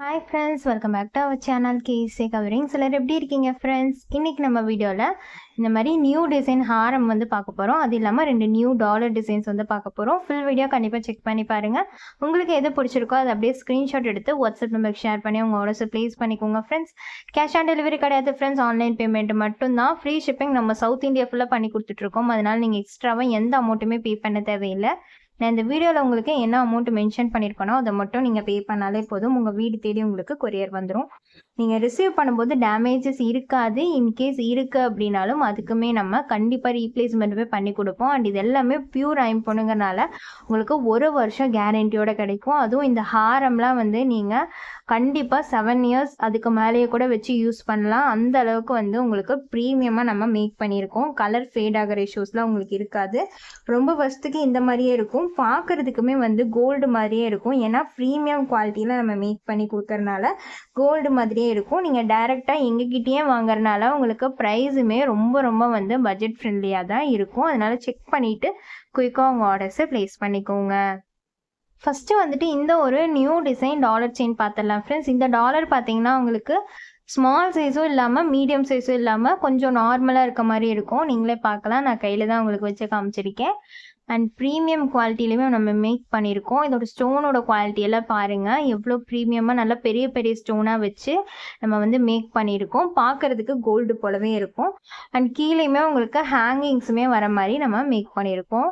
Hi friends welcome back to our channel கேசே covering சிலர் எப்படி இருக்கீங்க ஃப்ரெண்ட்ஸ் இன்றைக்கி நம்ம வீடியோவில் இந்த மாதிரி நியூ டிசைன் ஹாரம் வந்து பார்க்க போகிறோம் அது இல்லாமல் ரெண்டு நியூ டாலர் டிசைன்ஸ் வந்து பார்க்க போகிறோம் ஃபுல் வீடியோ கண்டிப்பாக செக் பண்ணி பாருங்கள் உங்களுக்கு எது பிடிச்சிருக்கோ அதை அப்படியே ஸ்க்ரீன்ஷாட் எடுத்து வாட்ஸ்அப் நம்பருக்கு ஷேர் பண்ணி உங்கள் ஆர்டர்ஸ் ப்ளேஸ் பண்ணிக்கோங்க ஃப்ரெண்ட்ஸ் கேஷ் ஆன் டெலிவரி கிடையாது ஃப்ரெண்ட்ஸ் ஆன்லைன் பேமெண்ட் மட்டும்தான். ஃப்ரீ ஷிப்பிங் நம்ம சவுத் இந்தியா ஃபுல்லாக பண்ணி கொடுத்துட்ருக்கோம் அதனால் நீங்கள் எக்ஸ்ட்ராவாக எந்த அமௌண்ட்டுமே பே பண்ண தேவையில்லை. நான் இந்த வீடியோவில் உங்களுக்கு என்ன அமௌண்ட் மென்ஷன் பண்ணியிருக்கேனோ அதை மட்டும் நீங்கள் பே பண்ணாலே போதும். உங்கள் வீடு தேடி உங்களுக்கு கொரியர் வந்துடும் நீங்கள் ரிசீவ் பண்ணும்போது டேமேஜஸ் இருக்காது. இன்கேஸ் இருக்குது அப்படின்னாலும் அதுக்குமே நம்ம கண்டிப்பாக ரீப்ளேஸ்மெண்ட்டுமே பண்ணி கொடுப்போம். அண்ட் இது எல்லாமே பியூர் ஐம்பொண்ணுங்கிறனால உங்களுக்கு ஒரு வருஷம் கேரண்டியோட கிடைக்கும். அதுவும் இந்த ஹாரம்லாம் வந்து நீங்கள் கண்டிப்பாக செவன் இயர்ஸ் அதுக்கு மேலேயே கூட வச்சு யூஸ் பண்ணலாம். அந்த அளவுக்கு வந்து உங்களுக்கு ப்ரீமியமாக நம்ம மேக் பண்ணியிருக்கோம். கலர் ஃபேட் ஆகிற இஷ்யூஸ்லாம் உங்களுக்கு இருக்காது. ரொம்ப வருஷத்துக்கு இந்த மாதிரியே இருக்கும். பார்க்குறதுக்குமே வந்து கோல்டு மாதிரியே இருக்கும். ஏன்னா ப்ரீமியம் குவாலிட்டியில் நம்ம மேக் பண்ணி கொடுக்கறனால கோல்டு மாதிரியே இருக்கும். நீங்கள் டைரெக்டாக எங்ககிட்டயே வாங்குறனால உங்களுக்கு ப்ரைஸுமே ரொம்ப ரொம்ப வந்து பட்ஜெட் ஃப்ரெண்ட்லியாக தான் இருக்கும். அதனால் செக் பண்ணிவிட்டு குயிக்காக உங்கள் ஆர்டர்ஸை ப்ளேஸ் பண்ணிக்கோங்க. ஃபஸ்ட்டு வந்துட்டு இந்த ஒரு நியூ டிசைன் டாலர் செயின் பார்த்துடலாம் ஃப்ரெண்ட்ஸ் இந்த டாலர் பார்த்தீங்கன்னா உங்களுக்கு ஸ்மால் சைஸும் இல்லாமல் மீடியம் சைஸும் இல்லாமல் கொஞ்சம் நார்மலாக இருக்க மாதிரி இருக்கும். நீங்களே பார்க்கலாம். நான் கையில் தான் உங்களுக்கு வச்சு காமிச்சிருக்கேன். அண்ட் ப்ரீமியம் குவாலிட்டிலையுமே நம்ம மேக் பண்ணியிருக்கோம் இதோட ஸ்டோனோட குவாலிட்டி எல்லாம் பாருங்கள் எவ்வளோ ப்ரீமியமாக நல்லா பெரிய பெரிய ஸ்டோனாக வச்சு நம்ம வந்து மேக் பண்ணியிருக்கோம் பார்க்குறதுக்கு கோல்டு போலவே இருக்கும். அண்ட் கீழேயுமே உங்களுக்கு ஹேங்கிங்ஸுமே வர மாதிரி நம்ம மேக் பண்ணியிருக்கோம்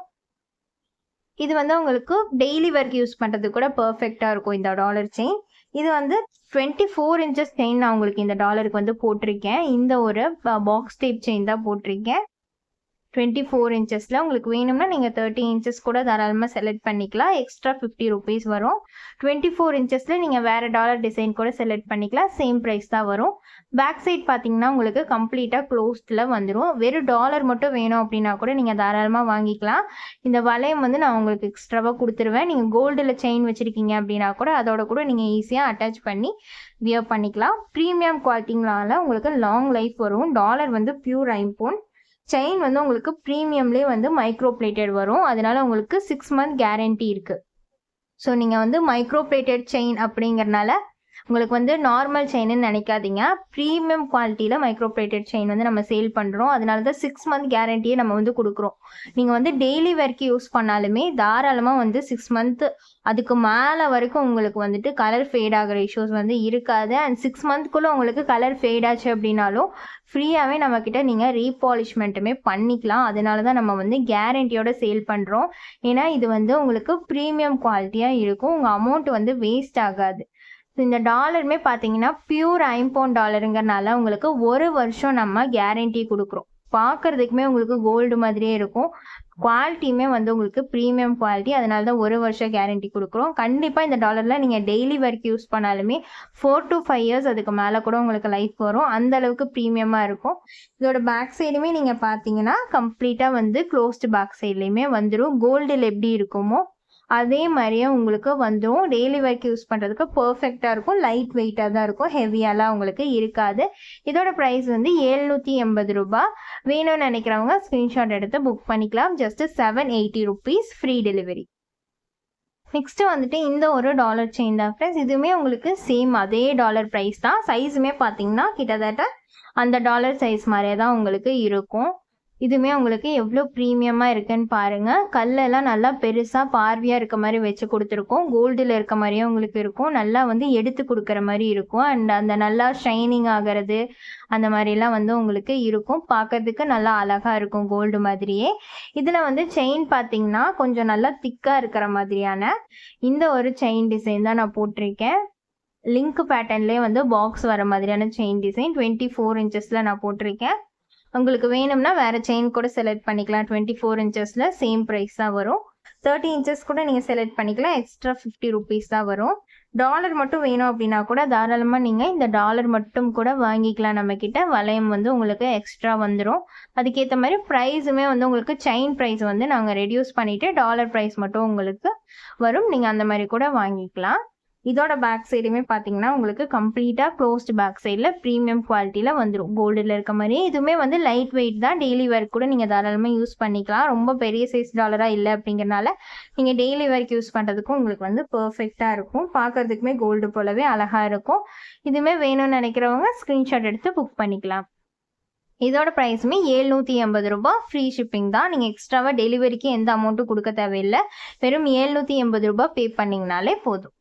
இது வந்து உங்களுக்கு டெய்லி ஒர்க் யூஸ் பண்ணுறது கூட பர்ஃபெக்டாக இருக்கும் இந்த டாலர் செயின் இது வந்து டுவெண்ட்டி ஃபோர் இன்ச்சஸ் செயின் நான் உங்களுக்கு இந்த டாலருக்கு வந்து போட்டிருக்கேன். இந்த ஒரு பாக்ஸ் டைப் செயின் தான் போட்டிருக்கேன். டுவெண்ட்டி ஃபோர் இன்ச்சஸில் உங்களுக்கு வேணும்னா நீங்கள் தேர்ட்டி இன்ச்சஸ் கூட தாராளமாக செலக்ட் பண்ணிக்கலாம். எக்ஸ்ட்ரா ஃபிஃப்டி ருபீஸ் வரும். டுவெண்ட்டி ஃபோர் இன்ச்சஸில் நீங்கள் வேறு டாலர் டிசைன் கூட செலக்ட் பண்ணிக்கலாம். சேம் ப்ரைஸ் தான் வரும். பேக் சைட் பார்த்தீங்கன்னா உங்களுக்கு கம்ப்ளீட்டாக க்ளோஸ்டில் வந்துடும் வெறும் டாலர் மட்டும் வேணும் அப்படின்னா கூட நீங்கள் தாராளமாக வாங்கிக்கலாம். இந்த வளையம் வந்து நான் உங்களுக்கு எக்ஸ்ட்ராவாக கொடுத்துருவேன். நீங்கள் கோல்டில் செயின் வச்சுருக்கீங்க அப்படின்னா கூட அதோட கூட நீங்கள் ஈஸியாக அட்டாச் பண்ணி வியர் பண்ணிக்கலாம். ப்ரீமியம் குவாலிட்டிங்களால உங்களுக்கு லாங் லைஃப் வரும். டாலர் வந்து பியூர் ஐம்போன் செயின் வந்து உங்களுக்கு ப்ரீமியம்லேயே வந்து மைக்ரோ பிளேட்டட் வரும். அதனால உங்களுக்கு சிக்ஸ் மந்த் கேரண்டி இருக்குது ஸோ நீங்கள் வந்து மைக்ரோ பிளேட்டட் செயின் அப்படிங்கிறனால உங்களுக்கு வந்து நார்மல் செயின்னு நினைக்காதீங்க. ப்ரீமியம் குவாலிட்டியில் மைக்ரோ பிளேட்டட் செயின் வந்து நம்ம சேல் பண்ணுறோம் அதனால தான் சிக்ஸ் மந்த் கேரண்டியே நம்ம வந்து கொடுக்குறோம். நீங்கள் வந்து டெய்லி வேர்க்கு யூஸ் பண்ணாலுமே தாராளமாக வந்து சிக்ஸ் மந்த்து அதுக்கு மேலே வரைக்கும் உங்களுக்கு வந்துட்டு கலர் ஃபேட் ஆகிற இஷ்யூஸ் வந்து இருக்காது. அண்ட் சிக்ஸ் மந்த்க்குள்ளே உங்களுக்கு கலர் ஃபேட் ஆச்சு அப்படின்னாலும் ஃப்ரீயாகவே நம்மக்கிட்ட நீங்கள் ரீபாலிஷ்மெண்ட்டுமே பண்ணிக்கலாம். அதனால தான் நம்ம வந்து கேரண்டியோட சேல் பண்ணுறோம் ஏன்னா இது வந்து உங்களுக்கு ப்ரீமியம் குவாலிட்டியாக இருக்கும். உங்கள் அமௌண்ட் வந்து வேஸ்ட் ஆகாது. இந்த டாலருமே பார்த்தீங்கன்னா பியூர் ஐம்போன் டாலருங்கிறனால உங்களுக்கு ஒரு வருஷம் நம்ம கேரண்டி கொடுக்குறோம். பார்க்குறதுக்குமே உங்களுக்கு கோல்டு மாதிரியே இருக்கும். குவாலிட்டியுமே வந்து உங்களுக்கு ப்ரீமியம் குவாலிட்டி அதனால தான் ஒரு வருஷம் கேரண்டி கொடுக்குறோம். கண்டிப்பாக இந்த டாலரில் நீங்கள் டெய்லி ஒர்க் யூஸ் பண்ணாலுமே ஃபோர் டு ஃபைவ் இயர்ஸ் அதுக்கு மேலே கூட உங்களுக்கு லைஃப் வரும். அந்த அளவுக்கு ப்ரீமியமாக இருக்கும். இதோட பேக் சைடுமே நீங்கள் பார்த்தீங்கன்னா கம்ப்ளீட்டாக வந்து க்ளோஸ்டு பேக் சைட்லேயுமே வந்துடும் கோல்டில் எப்படி இருக்குமோ அதே மாதிரியே உங்களுக்கு வந்துடும் டெய்லி ஒர்க் யூஸ் பண்ணுறதுக்கு பர்ஃபெக்டாக இருக்கும். லைட் வெயிட்டாக தான் இருக்கும். ஹெவியாலாம் உங்களுக்கு இருக்காது. இதோட ப்ரைஸ் வந்து ஏழ்நூற்றி எண்பது ரூபா. வேணும்னு நினைக்கிறவங்க ஸ்க்ரீன்ஷாட் எடுத்து புக் பண்ணிக்கலாம். Just seven eighty rupees free delivery next வந்துட்டு இந்த ஒரு டாலர் செயின் தான் ஃப்ரெண்ட்ஸ் இதுவுமே உங்களுக்கு சேம் அதே டாலர் ப்ரைஸ் தான். சைஸுமே பார்த்தீங்கன்னா கிட்டத்தட்ட அந்த டாலர் சைஸ் மாதிரியே தான் உங்களுக்கு இருக்கும். இதுவுமே உங்களுக்கு எவ்வளோ ப்ரீமியமாக இருக்குன்னு பாருங்கள் கல்லெல்லாம் நல்லா பெருசாக பார்வையாக இருக்க மாதிரி வச்சு கொடுத்துருக்கோம். கோல்டில் இருக்க மாதிரியே உங்களுக்கு இருக்கும். நல்லா வந்து எடுத்து கொடுக்குற மாதிரி இருக்கும். அண்ட் அந்த நல்லா ஷைனிங் ஆகிறது அந்த மாதிரிலாம் வந்து உங்களுக்கு இருக்கும். பார்க்கறதுக்கு நல்லா அழகாக இருக்கும் கோல்டு மாதிரியே. இதில் வந்து செயின் பார்த்தீங்கன்னா கொஞ்சம் நல்லா திக்காக இருக்கிற மாதிரியான இந்த ஒரு செயின் டிசைன் தான் நான் போட்டிருக்கேன். லிங்க் பேட்டர்ன்லேயே வந்து பாக்ஸ் வர மாதிரியான செயின் டிசைன் டுவெண்ட்டி ஃபோர் இன்ச்சஸில் நான் போட்டிருக்கேன். உங்களுக்கு வேணும்னா வேறு செயின் கூட செலக்ட் பண்ணிக்கலாம். டுவெண்ட்டி ஃபோர் இன்ச்சஸில் சேம் ப்ரைஸ் தான் வரும். தேர்ட்டி இன்ச்சஸ் கூட நீங்கள் செலக்ட் பண்ணிக்கலாம். எக்ஸ்ட்ரா ஃபிஃப்டி ருபீஸ் தான் வரும். டாலர் மட்டும் வேணும் அப்படின்னா கூட தாராளமாக நீங்கள் இந்த டாலர் மட்டும் கூட வாங்கிக்கலாம் நம்மக்கிட்ட வளையம் வந்து உங்களுக்கு எக்ஸ்ட்ரா வந்துடும் அதுக்கேற்ற மாதிரி ப்ரைஸுமே வந்து உங்களுக்கு செயின் ப்ரைஸ் வந்து நாங்கள் ரெடியூஸ் பண்ணிவிட்டு டாலர் ப்ரைஸ் மட்டும் உங்களுக்கு வரும். நீங்கள் அந்த மாதிரி கூட வாங்கிக்கலாம். இதோட பேக் சைடுமே பார்த்தீங்கன்னா உங்களுக்கு கம்ப்ளீட்டாக க்ளோஸ்டு பேக் சைடில் ப்ரீமியம் குவாலிட்டியில் வந்துடும் கோல்டில் இருக்க மாதிரி இதுவுமே வந்து லைட் வெயிட் தான் டெய்லி ஒர்க் கூட நீங்கள் தாராளமாக யூஸ் பண்ணிக்கலாம். ரொம்ப பெரிய சைஸ் டாலராக இல்லை அப்படிங்கிறனால நீங்கள் டெய்லி ஒர்க் யூஸ் பண்ணுறதுக்கும் உங்களுக்கு வந்து பர்ஃபெக்டாக இருக்கும். பார்க்கறதுக்குமே கோல்டு போலவே அழகாக இருக்கும். இதுவுமே வேணும்னு நினைக்கிறவங்க ஸ்க்ரீன்ஷாட் எடுத்து புக் பண்ணிக்கலாம். இதோட ப்ரைஸுமே ஏழ்நூற்றி எண்பது ரூபாய் ஃப்ரீ ஷிப்பிங் தான். நீங்கள் எக்ஸ்ட்ராவாக டெலிவரிக்கு எந்த அமௌண்ட்டும் கொடுக்க தேவையில்லை. வெறும் ஏழ்நூற்றி எண்பது ரூபாய் பே பண்ணிங்கனாலே போதும்.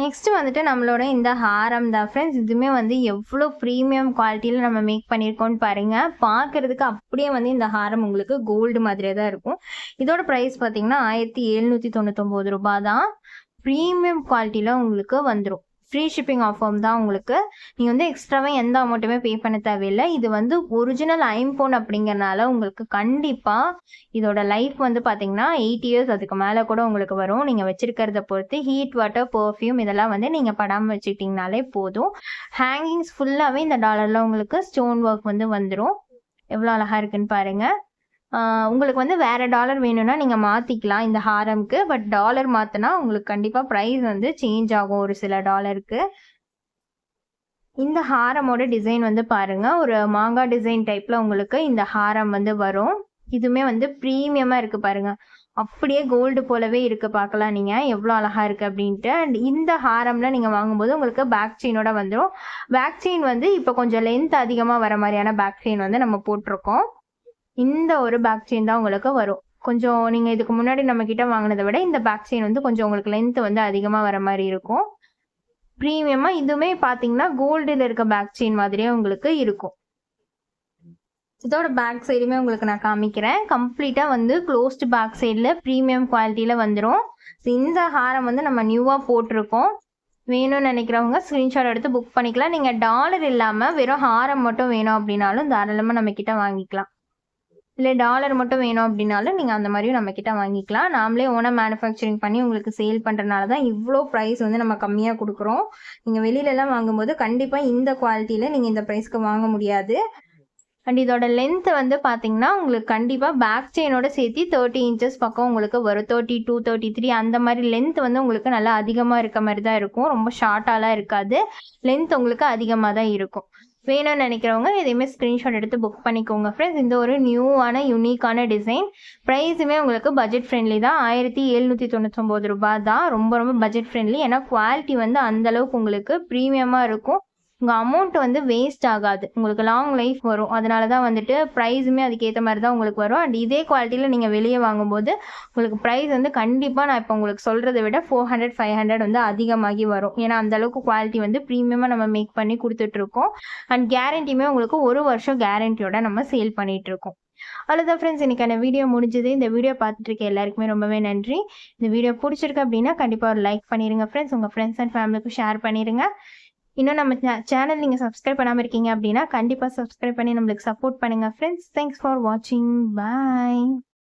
நெக்ஸ்ட் வந்துட்டு நம்மளோட இந்த ஹாரம் தான். ஃப்ரெண்ட்ஸ் இதுவுமே வந்து எவ்வளோ ப்ரீமியம் குவாலிட்டியில் நம்ம மேக் பண்ணியிருக்கோம்னு பாருங்கள் பார்க்குறதுக்கு அப்படியே வந்து இந்த ஹாரம் உங்களுக்கு கோல்டு மாதிரியே தான் இருக்கும். இதோட ப்ரைஸ் பார்த்தீங்கன்னா ஆயிரத்தி எழுநூற்றி தொண்ணூத்தொம்பது ரூபாய் தான். ப்ரீமியம் குவாலிட்டியில் உங்களுக்கு வந்துடும் ஃப்ரீ ஷிப்பிங் ஆஃபர் தான் உங்களுக்கு. நீங்கள் வந்து எக்ஸ்ட்ராவே எந்த அமௌண்ட்டுமே பே பண்ண தேவையில்லை. இது வந்து ஒரிஜினல் ஐம்போன் அப்படிங்கறனால உங்களுக்கு கண்டிப்பாக இதோட லைஃப் வந்து பார்த்தீங்கன்னா எயிட் இயர்ஸ் அதுக்கு மேலே கூட உங்களுக்கு வரும். நீங்கள் வச்சிருக்கிறத பொறுத்து ஹீட் வாட்டர் பர்ஃப்யூம் இதெல்லாம் வந்து நீங்கள் படாமல் வச்சுக்கிட்டிங்கனாலே போதும். ஹேங்கிங்ஸ் ஃபுல்லாகவே இந்த டாலரில் உங்களுக்கு ஸ்டோன் ஒர்க் வந்து வந்துடும் எவ்வளோ அழகாக இருக்குன்னு பாருங்கள் உங்களுக்கு வந்து வேறு டாலர் வேணும்னா நீங்கள் மாற்றிக்கலாம் இந்த ஹாரம்க்கு. பட் டாலர் மாற்றினா உங்களுக்கு கண்டிப்பாக ப்ரைஸ் வந்து சேஞ்ச் ஆகும் ஒரு சில டாலருக்கு இந்த ஹாரமோட டிசைன் வந்து பாருங்கள் ஒரு மாங்காய் டிசைன் டைப்பில் உங்களுக்கு இந்த ஹாரம் வந்து வரும். இதுவுமே வந்து ப்ரீமியமாக இருக்குது பாருங்க. அப்படியே கோல்டு போலவே இருக்கு பார்க்கலாம் நீங்கள் எவ்வளோ அழகாக இருக்குது அப்படின்ட்டு. அண்ட் இந்த ஹாரம்ல நீங்கள் வாங்கும்போது உங்களுக்கு பேக் செயினோட வந்துடும் பேக் செயின் வந்து இப்போ கொஞ்சம் லென்த் அதிகமாக வர மாதிரியான பேக் செயின் வந்து நம்ம போட்டிருக்கோம். இந்த ஒரு பேக் செயின் தான் உங்களுக்கு வரும். கொஞ்சம் நீங்கள் இதுக்கு முன்னாடி நம்ம கிட்ட வாங்கினதை விட இந்த பேக் செயின் வந்து கொஞ்சம் உங்களுக்கு லென்த் வந்து அதிகமாக வர மாதிரி இருக்கும். ப்ரீமியமாக இதுவுமே பார்த்தீங்கன்னா கோல்டில் இருக்க பேக் செயின் மாதிரியே உங்களுக்கு இருக்கும். இதோட பேக் சைடுமே உங்களுக்கு நான் காமிக்கிறேன். கம்ப்ளீட்டாக வந்து க்ளோஸ்டு பேக் சைடில் ப்ரீமியம் குவாலிட்டியில் வந்துடும் இந்த ஹாரம் வந்து நம்ம நியூவாக போட்டிருக்கோம். வேணும்னு நினைக்கிறவங்க ஸ்க்ரீன்ஷாட் எடுத்து புக் பண்ணிக்கலாம். நீங்கள் டாலர் இல்லாமல் வெறும் ஹாரம் மட்டும் வேணும் அப்படின்னாலும் தாராளமாக நம்ம கிட்ட வாங்கிக்கலாம். இல்லை டாலர் மட்டும் வேணும் அப்படின்னாலும் நீங்கள் அந்த மாதிரியும் நம்ம வாங்கிக்கலாம். நாமளே ஓனாக மேனுஃபேக்சரிங் பண்ணி உங்களுக்கு சேல் பண்ணுறனால தான் இவ்வளோ ப்ரைஸ் வந்து நம்ம கம்மியாக கொடுக்குறோம். நீங்கள் வெளியிலலாம் வாங்கும்போது கண்டிப்பாக இந்த குவாலிட்டியில் நீங்கள் இந்த ப்ரைஸ்க்கு வாங்க முடியாது. அண்ட் இதோட லென்த் வந்து பார்த்தீங்கன்னா உங்களுக்கு கண்டிப்பாக பேக் செயினோட சேர்த்து தேர்ட்டி இன்ச்சஸ் பக்கம் உங்களுக்கு வரும். தேர்ட்டி டூ தேர்ட்டி த்ரீ அந்த மாதிரி லென்த் வந்து உங்களுக்கு நல்லா அதிகமாக இருக்க மாதிரி தான் இருக்கும். ரொம்ப ஷார்ட்டாலாம் இருக்காது. லென்த் உங்களுக்கு அதிகமாக தான் இருக்கும். வேணும்னு நினைக்கிறவங்க எதையுமே ஸ்க்ரீன்ஷாட் எடுத்து புக் பண்ணிக்கோங்க ஃப்ரெண்ட்ஸ் இந்த ஒரு நியூவான யூனிக்கான டிசைன் ப்ரைஸுமே உங்களுக்கு பட்ஜெட் ஃப்ரெண்ட்லி தான். ஆயிரத்தி எழுநூற்றி தொண்ணூற்றொம்பது ரூபாய் தான். ரொம்ப ரொம்ப பட்ஜெட் ஃப்ரெண்ட்லி ஏன்னா குவாலிட்டி வந்து அந்தளவுக்கு உங்களுக்கு ப்ரீமியமாக இருக்கும். உங்கள் அமௌண்ட் வந்து வேஸ்ட் ஆகாது. உங்களுக்கு லாங் லைஃப் வரும். அதனால தான் வந்துட்டு ப்ரைஸுமே அதுக்கேற்ற மாதிரி தான் உங்களுக்கு வரும். அண்ட் இதே குவாலிட்டியில் நீங்கள் வெளியே வாங்கும்போது உங்களுக்கு ப்ரைஸ் வந்து கண்டிப்பாக நான் இப்போ உங்களுக்கு சொல்கிறத விட ஃபோர் ஹண்ட்ரட் ஃபைவ் ஹண்ட்ரட் வந்து அதிகமாகி வரும். ஏன்னா அந்தளவுக்கு குவாலிட்டி வந்து ப்ரீமியமாக நம்ம மேக் பண்ணி கொடுத்துட்ருக்கோம். அண்ட் கேரண்டியுமே உங்களுக்கு ஒரு வருஷம் கேரண்டியோட நம்ம சேல் பண்ணிகிட்ருக்கோம் அவ்வளோதான் ஃப்ரெண்ட்ஸ் இன்னைக்கான வீடியோ முடிஞ்சது. இந்த வீடியோ பார்த்துட்டு இருக்க எல்லாருக்குமே ரொம்பவே நன்றி. இந்த வீடியோ பிடிச்சிருக்கு அப்படின்னா கண்டிப்பாக ஒரு லைக் பண்ணிடுங்க ஃப்ரெண்ட்ஸ் உங்கள் ஃப்ரெண்ட்ஸ் அண்ட் ஃபேமிலிக்கும் ஷேர் பண்ணிடுங்க இன்னும் நம்ம சேனல் நீங்கள் சப்ஸ்கிரைப் பண்ணாமல் இருக்கீங்க அப்படின்னா கண்டிப்பாக சப்ஸ்கிரைப் பண்ணி நம்மளுக்கு சப்போர்ட் பண்ணுங்கள் ஃப்ரெண்ட்ஸ் தேங்க்ஸ் ஃபார் வாட்சிங் பாய்